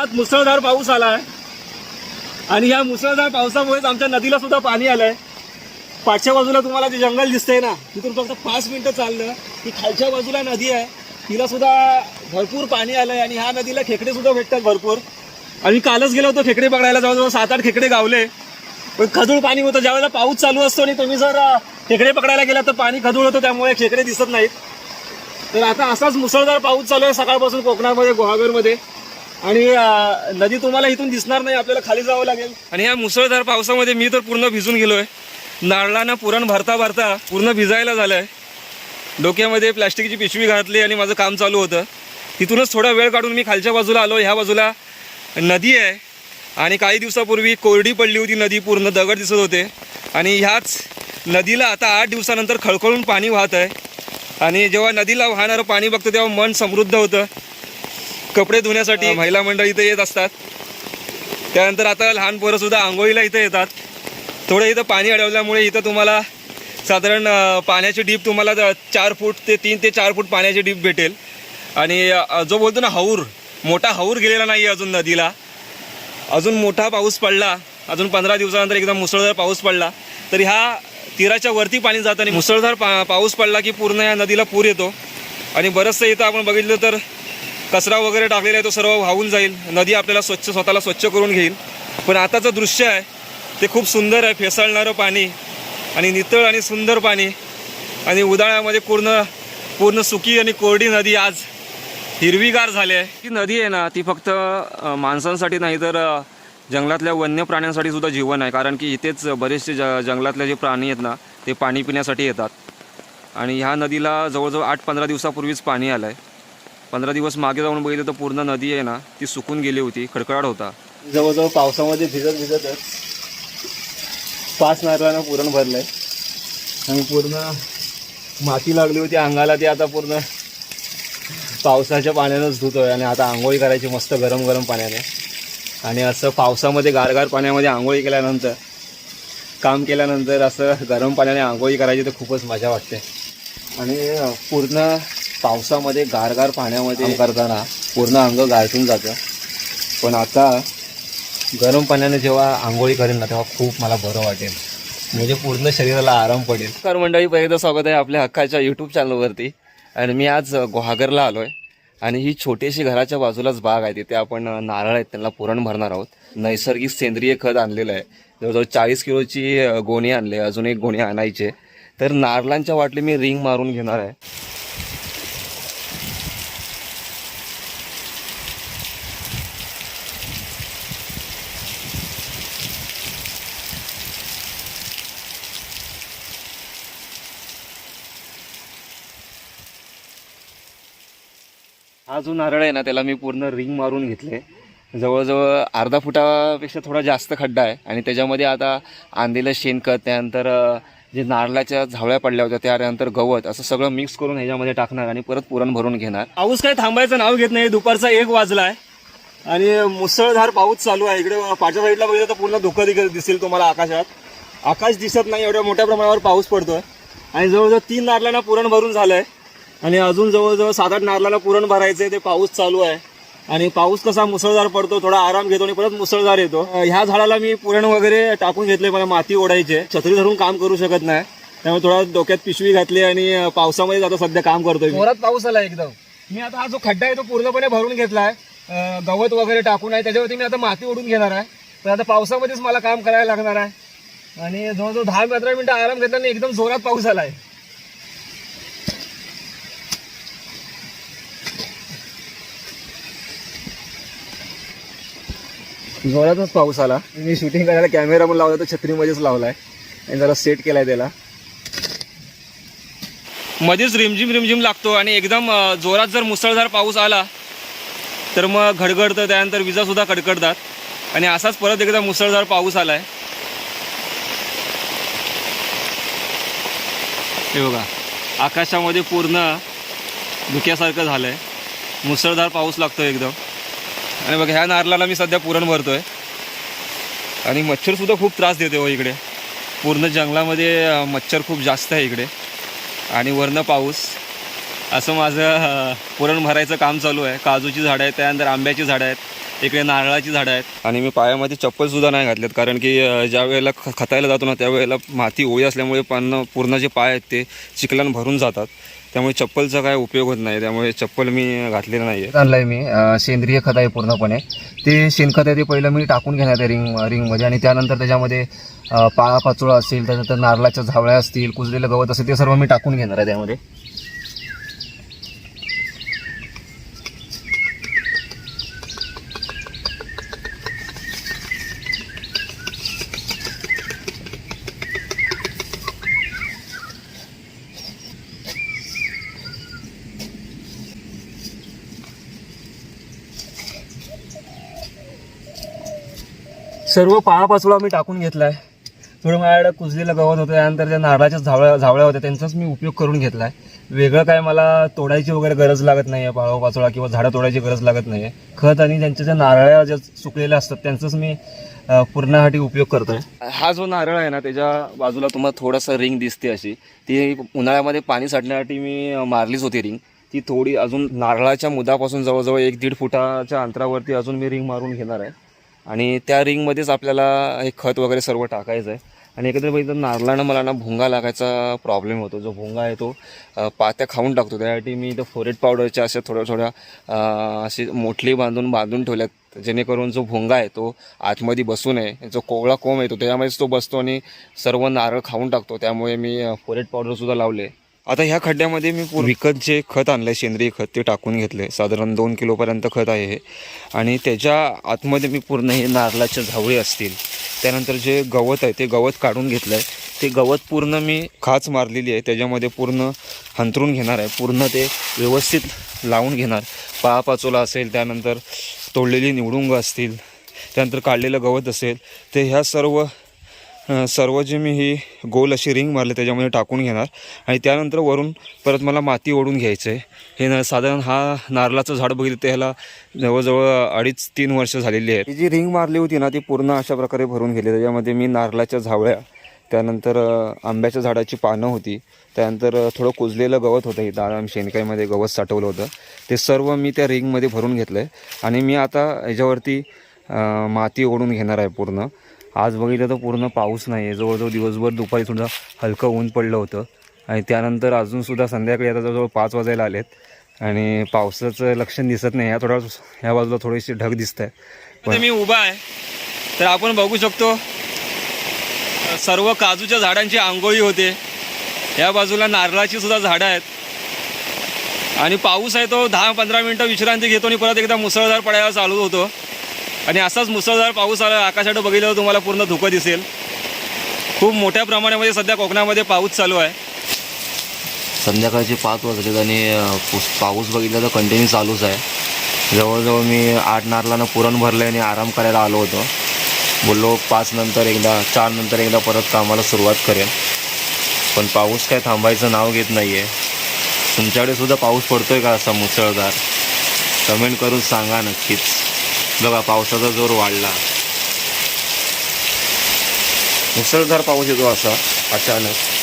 आज मुसळधार पाऊस आला आहे आणि या मुसळधार पावसामुळेच आमच्या नदीला सुद्धा पाणी आलंय. पाठच्या बाजूला तुम्हाला जे जंगल दिसतंय ना तिथून फक्त पाच मिनिटं चाललं. की खालच्या बाजूला नदी आहे. तिला सुद्धा भरपूर पाणी आलंय आणि ह्या नदीला खेकडे सुद्धा भेटतात भरपूर. आम्ही कालच गेलो होतो खेकडे पकडायला जवळजवळ सात आठ खेकडे गावले. पण खजूळ पाणी होतं. ज्यावेळेला पाऊस चालू असतो आणि तुम्ही जर खेकडे पकडायला गेला तर पाणी खजूळ होतं. त्यामुळे खेकडे दिसत नाहीत. तर आता असाच मुसळधार पाऊस चालू आहे सकाळपासून कोकणामध्ये गुहागरमध्ये. आणि नदी तुम्हाला इथून दिसणार नाही आपल्याला खाली जावं लागेल. आणि या मुसळधार पावसामध्ये मी तर पूर्ण भिजून गेलोय. नारळानं पुरण भरता भरता पूर्ण भिजायला झालंय. डोक्यामध्ये प्लॅस्टिकची पिशवी घातली आणि माझं काम चालू होतं. तिथूनच थोडा वेळ काढून मी खालच्या बाजूला आलो ह्या बाजूला नदी आहे. आणि काही दिवसापूर्वी कोरडी पडली होती नदी पूर्ण दगड दिसत होते. आणि ह्याच नदीला आता आठ दिवसानंतर खळखळून पाणी वाहत आहे आणि जेव्हा नदीला वाहणारं पाणी बघतं तेव्हा मन समृद्ध होतं. कपडे धुण्यासाठी महिला मंडळ इथे येत असतात. त्यानंतर आता लहान पोरं सुद्धा आंघोळीला इथं येतात. थोडं इथं पाणी अडवल्यामुळे इथं तुम्हाला साधारण पाण्याची डीप तुम्हाला चार फूट ते तीन ते चार फूट पाण्याची डीप भेटेल. आणि जो बोलतो ना हौर मोठा हौर गेलेला नाही आहे अजून नदीला. अजून मोठा पाऊस पडला अजून पंधरा दिवसानंतर एकदम मुसळधार पाऊस पडला तर ह्या तीराच्या वरती पाणी जातं आणि मुसळधार पा पाऊस पडला की पूर्ण या नदीला पूर येतो. आणि बरंचसं इथं आपण बघितलं तर कचरा वगैरे टाकलेला आहे तो सर्व वाहून जाईल. नदी आपल्याला स्वच्छ स्वतःला स्वच्छ करून घेईल. पण आताचं दृश्य आहे ते खूप सुंदर आहे. फेसाळणारं पाणी आणि नितळ आणि सुंदर पाणी आणि उन्हाळ्यामध्ये पूर्ण पूर्ण सुकी आणि कोरडी नदी आज हिरवीगार झाली आहे. ही नदी आहे ना ती फक्त माणसांसाठी नाही तर जंगलातल्या वन्य प्राण्यांसाठी सुद्धा जीवन आहे. कारण की इथेच बरेचसे ज जंगलातले जे प्राणी आहेत ना ते पाणी पिण्यासाठी येतात. आणि ह्या नदीला जवळजवळ आठ पंधरा दिवसापूर्वीच पाणी आलं आहे पंधरा दिवस मागे जाऊन बघितलं तर पूर्ण नदी आहे ना ती सुकून गेली होती खडखडाट होता. जवळजवळ पावसामध्ये भिजत भिजतच पाच नारळानं पुरण भरलंय. आणि पूर्ण माती लागली होती अंगाला ती आता पूर्ण पावसाच्या पाण्यानंच धुतोय आणि आता आंघोळी करायची मस्त गरम गरम पाण्याने. आणि असं पावसामध्ये गारगार पाण्यामध्ये आंघोळी केल्यानंतर काम केल्यानंतर असं गरम पाण्याने आंघोळी करायची तर खूपच मजा वाटते. आणि पूर्ण पावसामध्ये गारगार पाण्यामध्ये करताना पूर्ण अंग गारठून जातं. पण आता गरम पाण्याने जेव्हा आंघोळी करेन ना तेव्हा खूप मला बरं वाटेल. म्हणजे पूर्ण शरीराला आराम पडेल. कर मंडळी पहिलं स्वागत आहे आपल्या हक्काच्या यूट्यूब चॅनलवरती आणि मी आज गुहागरला आलो आहे आणि ही छोटीशी घराच्या बाजूलाच बाग आहे. तिथे आपण नारळ आहेत त्यांना पुरण भरणार आहोत. नैसर्गिक सेंद्रिय खत आणलेलं आहे. जवळजवळ चाळीस किलोची गोणी आणली. अजून एक गोणी आणायची तर नारळांच्या वाटली मी रिंग मारून घेणार आहे. हा जो नारळ आहे ना त्याला मी पूर्ण रिंग मारून घेतले. जवळजवळ अर्धा फुटापेक्षा थोडा जास्त खड्डा आहे. आणि त्याच्यामध्ये आता आणलेलं शेणखत त्यानंतर जे नारळाच्या झावळ्या पडल्या होत्या त्यानंतर गवत असं सगळं मिक्स करून ह्याच्यामध्ये टाकणार आणि परत पुरण भरून घेणार. पाऊस काय थांबायचं नाव घेत नाही. दुपारचा एक वाजला आहे आणि मुसळधार पाऊस चालू आहे. इकडे पाठच्या साईडला बघितलं तर पूर्ण धुकं दिक- दिसेल तुम्हाला आकाशात. आकाश दिसत नाही एवढ्या मोठ्या प्रमाणावर पाऊस पडतोय. आणि जवळजवळ तीन नारळांना पुरण भरून झालंय. आणि अजून जवळजवळ सात आठ नारळाला पुरण भरायचंय ते पाऊस चालू आहे. आणि पाऊस कसा मुसळधार पडतो थोडा आराम घेतो आणि परत मुसळधार येतो. ह्या झाडाला मी पुरण वगैरे टाकून घेतले मला माती ओढायचे छत्री धरून काम करू शकत नाही. त्यामुळे थोडा डोक्यात पिशवी घातली आणि पावसामध्ये आता सध्या काम करतोय. जोरात पाऊस आला एकदम. मी आता हा जो खड्डा आहे तो पूर्णपणे भरून घेतलाय. अं, गवत वगैरे टाकून आहे त्याच्यावरती मी आता माती ओढून घेणार आहे. तर आता पावसामध्येच मला काम करायला लागणार आहे. आणि जवळजवळ दहा पंधरा मिनिटं आराम घेतल्याने एकदम जोरात पाऊस आलाय. जोरातच पाऊस आला. मी शूटिंग करायला कॅमेरा पण लावला तर छत्रीमध्येच लावलाय. आणि जरा सेट केला आहे त्याला. मध्येच रिमझिम रिमझिम लागतो आणि एकदम जोरात जर मुसळधार पाऊस आला तर मग घडघडतं त्यानंतर विजासुद्धा कडकडतात. आणि असाच परत एकदा मुसळधार पाऊस आला आहे हे बघा आकाशामध्ये पूर्ण धुक्यासारखं झालं आहे मुसळधार पाऊस लागतो एकदम. आणि बघा ह्या नारळाला मी सध्या पुरण भरतो आहे आणि मच्छरसुद्धा खूप त्रास देते हो इकडे. पूर्ण जंगलामध्ये मच्छर खूप जास्त आहे इकडे. आणि वरनं पाऊस. असं माझं पुरण भरायचं काम चालू आहे. काजूची झाडं आहेत त्यानंतर आंब्याची झाडं आहेत. इकडे नारळाची झाडं आहेत. आणि मी पायामध्ये चप्पल सुद्धा नाही घातलेत कारण की ज्या वेळेला ख खतायला जातो ना त्यावेळेला माती ओळी असल्यामुळे पण पूर्ण जे पाय आहेत ते चिखलान भरून जातात. त्यामुळे चप्पलचा काय उपयोग होत नाही. त्यामुळे चप्पल मी घातलेलं नाही आहे आणलंय मी सेंद्रिय खत आहे पूर्णपणे. ते शेणखत आहे ते पहिलं मी टाकून घेणार आहे रिंग रिंगमध्ये. आणि त्यानंतर त्याच्यामध्ये अं, पाळा पाचोळा असतील त्यानंतर नारळाच्या झावळ्या असतील कुजलेलं गवत असेल ते सर्व मी टाकून घेणार आहे त्यामध्ये. सर्व पाळापाचोळा मी टाकून घेतला आहे थोडं माझ्याकडे कुजलेलं गवत होतं त्यानंतर त्या नारळाच्या झावळ्या झावळ्या होत्या त्यांचाच मी उपयोग करून घेतला आहे वेगळं काय मला तोडायची वगैरे गरज लागत नाही आहे पाळापाचळा किंवा झाडं तोडायची गरज लागत नाही आहे खत आणि त्यांच्या ज्या नारळ्या ज्या सुकलेल्या असतात त्यांचाच मी पूर्णासाठी उपयोग आहे हा जो नारळ आहे ना त्याच्या बाजूला तुम्हाला थोडासा रिंग दिसते अशी. ती उन्हाळ्यामध्ये पाणी साठण्यासाठी मी मारलीच होती रिंग. ती थोडी अजून नारळाच्या मुदापासून जवळजवळ एक दीड फुटाच्या अंतरावरती अजून मी रिंग मारून घेणार आहे. आणि त्या रिंगमध्येच आपल्याला हे खत वगैरे सर्व टाकायचं आहे आणि एकत्र बघितलं नारळानं मला ना भुंगा लागायचा प्रॉब्लेम होतो. जो भोंगा आहे तो पात्या खाऊन टाकतो. त्यासाठी मी इथं फोरेट पावडरच्या अशा थोड्या थोड्या अशी मोठली बांधून बांधून ठेवल्यात. जेणेकरून जो भोंगा आहे तो आतमध्ये बसू नये. जो कोवळा कोंब येतो त्याच्यामध्येच तो बसतो आणि सर्व नारळ खाऊन टाकतो. त्यामुळे मी फोरेट पावडरसुद्धा लावले. आता ह्या खड्ड्यामध्ये मी विकत जे खत आणलं सेंद्रिय खत ते टाकून घेतले साधारण दोन किलोपर्यंत खत आहे हे. आणि त्याच्या आतमध्ये मी पूर्ण हे नारळाच्या झावळी असतील. त्यानंतर जे गवत आहे ते गवत काढून घेतलं आहे ते गवत पूर्ण मी खाच मारलेली आहे. त्याच्यामध्ये पूर्ण हंतरून घेणार आहे. पूर्ण ते व्यवस्थित लावून घेणार. पापाचोला असेल त्यानंतर तोडलेली निवडुंग असतील त्यानंतर काढलेलं गवत असेल ते ह्या सर्व सर्व जे मी ही गोल अशी रिंग मारले त्याच्यामध्ये टाकून घेणार. आणि त्यानंतर वरून परत मला माती ओढून घ्यायचं आहे हे ना साधारण हा नारळाचं झाड बघितलं ह्याला जवळजवळ अडीच तीन वर्ष झालेली आहे जी रिंग मारली होती ना ती पूर्ण अशा प्रकारे भरून गेली. त्याच्यामध्ये मी नारळाच्या झावळ्या त्यानंतर आंब्याच्या झाडाची पानं होती. त्यानंतर थोडं कुजलेलं गवत होतं इथं आराम शेणकाईमध्ये गवत साठवलं होतं. ते सर्व मी त्या रिंगमध्ये भरून घेतलं आहे आणि मी आता याच्यावरती माती ओढून घेणार आहे पूर्ण. आज बघितलं तर पूर्ण पाऊस नाही आहे जवळजवळ दिवसभर दुपारी सुद्धा हलकं ऊन पडलं होतं. आणि त्यानंतर अजूनसुद्धा संध्याकाळी आता जवळजवळ पाच वाजायला आलेत. आणि पावसाचं लक्षण दिसत नाही. ह्या थोडा ह्या बाजूला थोडीशी ढग दिसत आहे मी उभा आहे. तर आपण बघू शकतो सर्व काजूच्या झाडांची आंघोळी होते. या बाजूला नारळाची सुद्धा झाडं आहेत. आणि पाऊस आहे तो दहा पंधरा मिनटं विश्रांती घेतो आणि परत एकदा मुसळधार पडायला चालू होतो. आणि असाच मुसळधार पाऊस आला आकाशाकडे बघितल्यावर तुम्हाला पूर्ण धुकं दिसेल. खूप मोठ्या प्रमाणामध्ये सध्या कोकणामध्ये पाऊस चालू आहे. संध्याकाळचे पाच वाजलेत आणि पुस- पाऊस बघितला तर कंटिन्यू चालूच आहे. जवळजवळ मी आठ नारलानं पुरण भरलं आणि आराम करायला आलो होतो. बोललो पाच नंतर एकदा चार नंतर एकदा परत कामाला सुरुवात करेन. पण पाऊस काय थांबायचं नाव घेत नाही आहे तुमच्याकडे सुद्धा पाऊस पडतोय का असा मुसळधार? कमेंट करून सांगा नक्कीच. बघा पावसाचा जोर वाढला. मुसळधार पाऊस येतो असा अचानक.